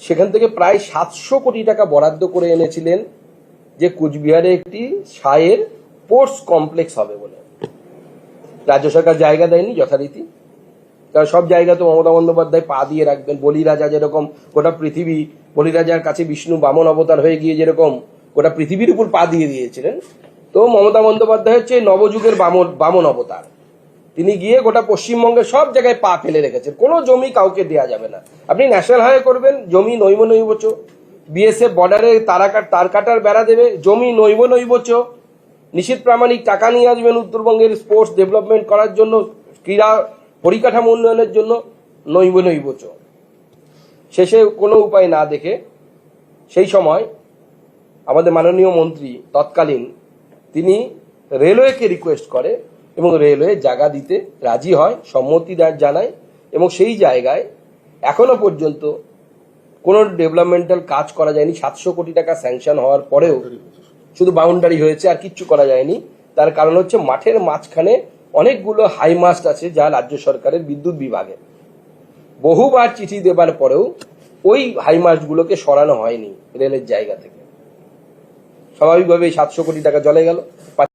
সেখান থেকে প্রায় সাতশো কোটি টাকা বরাদ্দ করে এনেছিলেন যে কুচবিহারে একটি সায়ের স্পোর্টস কমপ্লেক্স হবে বলে। রাজ্য সরকার জায়গা দেয়নি যথারীতি। কারণ সব জায়গা তো মমতা বন্দ্যোপাধ্যায় পা দিয়ে রাখবেন। বলিরাজা যেরকম, গোটা পৃথিবী, বলিরাজার কাছে বিষ্ণু বামন অবতার হয়ে গিয়ে যেরকম, গোটা পৃথিবীর উপর পা দিয়ে দিয়েছিলেন। তো মমতা বন্দ্যোপাধ্যায় হচ্ছে নবযুগের বামন বামন অবতার। তিনি গিয়ে গোটা পশ্চিমবঙ্গের সব জায়গায় পা ফেলে রেখেছেন। কোনো জমি কাউকে দেওয়া যাবে না। আপনি ন্যাশনাল হাইওয়ে করবেন, জমি নৈব নৈবচ বিএসএফ বর্ডারে তারাকাট তার কাটার বেড়া দেবে, জমি নৈব নৈবচ নিশীত প্রামাণিক টাকা নিয়ে আসবেন উত্তরবঙ্গের স্পোর্টস ডেভেলপমেন্ট করার জন্য, ক্রীড়া পরিকাঠামো উন্নয়নের জন্য, নৈব নৈবচ শেষে কোনো উপায় না দেখে সেই সময় আমাদের মাননীয় মন্ত্রী তৎকালীন তিনি রেলওয়েকে রিকোয়েস্ট করে এবং রেলওয়ে জায়গা দিতে রাজি হয়, সম্মতি জানায় এবং সেই জায়গায় এখনও পর্যন্ত কোনো ডেভেলপমেন্টাল কাজ করা যায়নি। সাতশো কোটি টাকা স্যাংশন হওয়ার পরেও শুধু বাউন্ডারি হয়েছে, আর কিচ্ছু করা যায়নি। তার কারণ হচ্ছে মাঠের মাঝখানে অনেকগুলো হাইমাস্ট আছে যা রাজ্য সরকারের বিদ্যুৎ বিভাগে। বহুবার চিঠি দেবার পরেও ওই হাইমাস্টগুলোকে সরানো হয়নি রেলের জায়গা থেকে। স্বাভাবিকভাবে সাতশো কোটি টাকা জলে গেল।